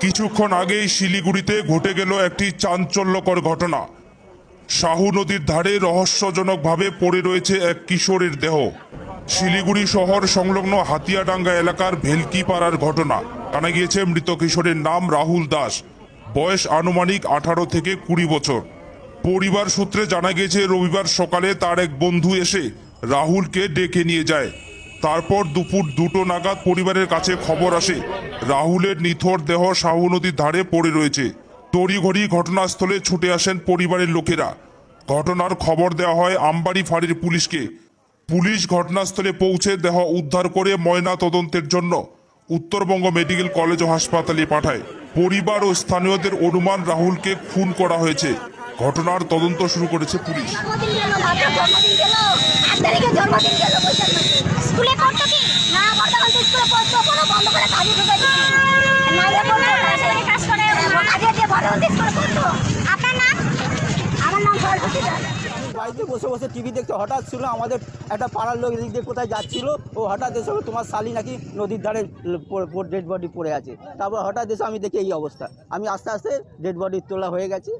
কিছুক্ষণ আগেই শিলিগুড়িতে ঘটে গেল একটি চাঞ্চল্যকর ঘটনা। শাহু নদীর ধারে রহস্যজনকভাবে পড়ে রয়েছে এক কিশোরের দেহ। শিলিগুড়ি শহর সংলগ্ন হাতিয়াডাঙ্গা এলাকার ভেলকি পাড়ার ঘটনা। জানা গিয়েছে মৃত কিশোরের নাম রাহুল দাস। বয়স আনুমানিক আঠারো থেকে কুড়ি বছর। পরিবার সূত্রে জানা গিয়েছে, রবিবার সকালে তার এক বন্ধু এসে রাহুলকে ডেকে নিয়ে যায়। তারপর দুপুর দুটো নাগাদ পরিবারের কাছে খবর আসে। রাহুলের নিথর দেহ শাহু নদীর ধারে পড়ে রয়েছে। তড়িঘড়ি ঘটনাস্থলে ছুটে আসেন পরিবারের লোকেরা। ঘটনার খবর দেওয়া হয় আমবাড়ি ফাঁড়ির পুলিশকে। পুলিশ ঘটনাস্থলে পৌঁছে দেহ উদ্ধার করে ময়না তদন্তের জন্য উত্তরবঙ্গ মেডিকেল কলেজ ও হাসপাতালে পাঠায়। পরিবার ও স্থানীয়দের অনুমান রাহুলকে খুন করা হয়েছে। ঘটনার তদন্ত শুরু করেছে পুলিশ। জন্মদিন গেল মাত্র জন্মদিন গেল এক তারিখে জন্মদিন গেল বৈশাখ মাসে স্কুলে পড়তো কি? না পড়তো এখন স্কুলে পড়তো কোনো বন্ধ করে কাজে ঢুকে দিচ্ছি নাইলে পড়তো কাজ করে কাজে দিয়ে বড় হতে স্কুলে পড়তো। আপনার নাম? আমার নাম সরস্বতী বাড়িতে বসে বসে টিভি দেখতে হঠাৎ ছিল আমাদের একটা পাড়ার লোক এদিক দিয়ে কোথায় যাচ্ছিল। ও হঠাৎ এসে তোমার শালি নাকি নদীর ধারে ডেড বডি পড়ে আছে। তারপর হঠাৎ এসে আমি দেখি এই অবস্থা। আমি আস্তে আস্তে ডেড বডি তোলা হয়ে গেছে।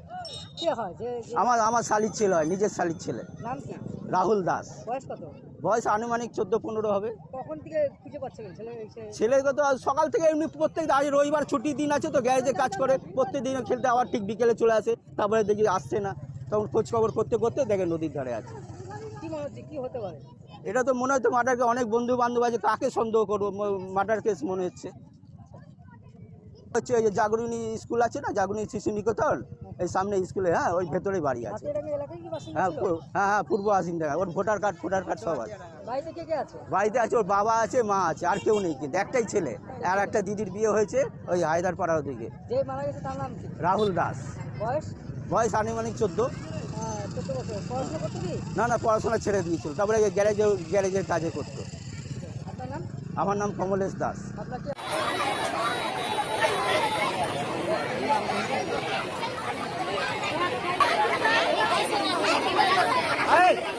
হয়? আমার আমার শালির ছেলে হয় নিজের শালির ছেলে। নাম কি? রাহুল দাস। বয়স কত? বয়স আনুমানিক চোদ্দ পনেরো হবে। কখন থেকে খুঁজে পাচ্ছিলেন ছেলে তো সকাল থেকে এমনি প্রত্যেক আজ রবিবার ছুটির দিন আছে তো গ্যারেজে কাজ করে প্রত্যেক দিন খেলতে আবার ঠিক বিকেলে চলে আসে তারপরে দেখি আসছে না। তখন খোঁজ খবর করতে করতে দেখে নদীর ধারে আছে। কি কি হতে পারে? এটা তো মনে হচ্ছে মার্ডারকে অনেক বন্ধু বান্ধব আছে কাকে সন্দেহ করব? মার্ডার কেস মনে হচ্ছে। হচ্ছে ওই যে জাগরণী স্কুল আছে না জাগরণী শিশু নিকেতন এই সামনে স্কুলে হ্যাঁ ওই ভেতরে বাড়ি আছে। হ্যাঁ হ্যাঁ হ্যাঁ পূর্ব আসিন দেখা ওর ভোটার কার্ড ফোটার কার্ড সব আছে। বাড়িতে আছে? ওর বাবা আছে মা আছে আর কেউ নেই কিন্তু একটাই ছেলে। আর একটা দিদির বিয়ে হয়েছে ওই হায়দারপাড়ার দিকে। রাহুল দাস। বয়স? আনুমানিক চোদ্দ। না না পড়াশোনা ছেড়ে দিয়েছিল। তারপরে গ্যারেজে গ্যারেজের কাজে করতো। আমার নাম কমলেশ দাস। Hey!